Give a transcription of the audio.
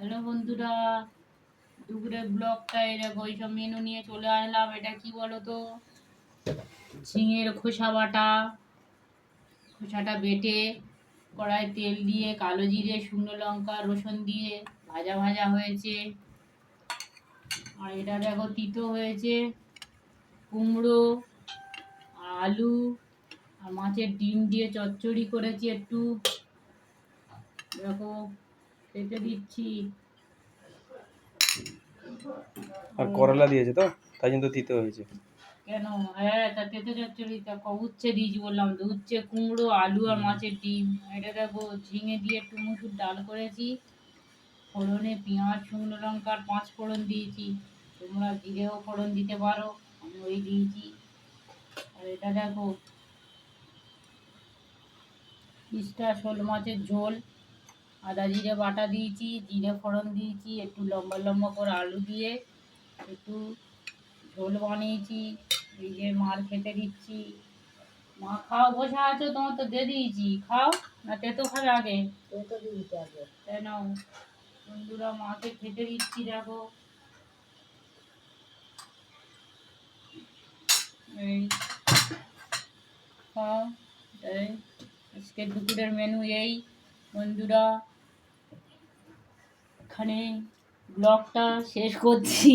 Hello বন্ধুরা, দুপুরের ব্লগটা এরকম ওইসব মেনু নিয়ে চলে আসলাম। এটা কি বলো তো ঝিঙের খোসা বাটা। খোসাটা বেটে কড়াই তেল দিয়ে, কালো জিরে, শুকনো লঙ্কা, রসুন দিয়ে ভাজা ভাজা হয়েছে। আর এটা দেখো, তিতো হয়েছে, কুমড়ো, আলু, আর মাছের ডিম দিয়ে চচ্চড়ি করেছি একটু। দেখো খেতে দিচ্ছি। আর করলা দিয়েছে তো? তাই জন্য তিতে হয়েছে। কেন? হ্যাঁ তা তেতে চচ্চড়ি তা উচ্ছে দিয়েছি বললাম তো উচ্ছে কুমড়ো আলু আর মাছের ডিম। এটা দেখো ঝিঙে দিয়ে একটু মুসুর ডাল করেছি। ফোড়নে পেঁয়াজ শুকনো লঙ্কা আর পাঁচ ফোড়ন দিয়েছি। তোমরা জিরেও ফোড়ন দিতে পারো আমি ওই দিয়েছি। আর এটা দেখো পিসটা শোল মাছের ঝোল। আদা জিরে বাটা দিয়েছি জিরে ফোড়ন দিয়েছি একটু লম্বা লম্বা করে আলু দিয়ে একটু ঝোল বানিয়েছি এই যে মার খেতে দিচ্ছি। মা খাও বসে আছো? তোমার তো দিয়ে দিয়েছি। খাও? না তেতো খাবে আগে? তাই নাও বন্ধুরা মাকে খেতে দিচ্ছি দেখো। এই খাও এই। আজকে দুপুরের মেনু এই। বন্ধুরা এখানে ব্লগটা শেষ করছি।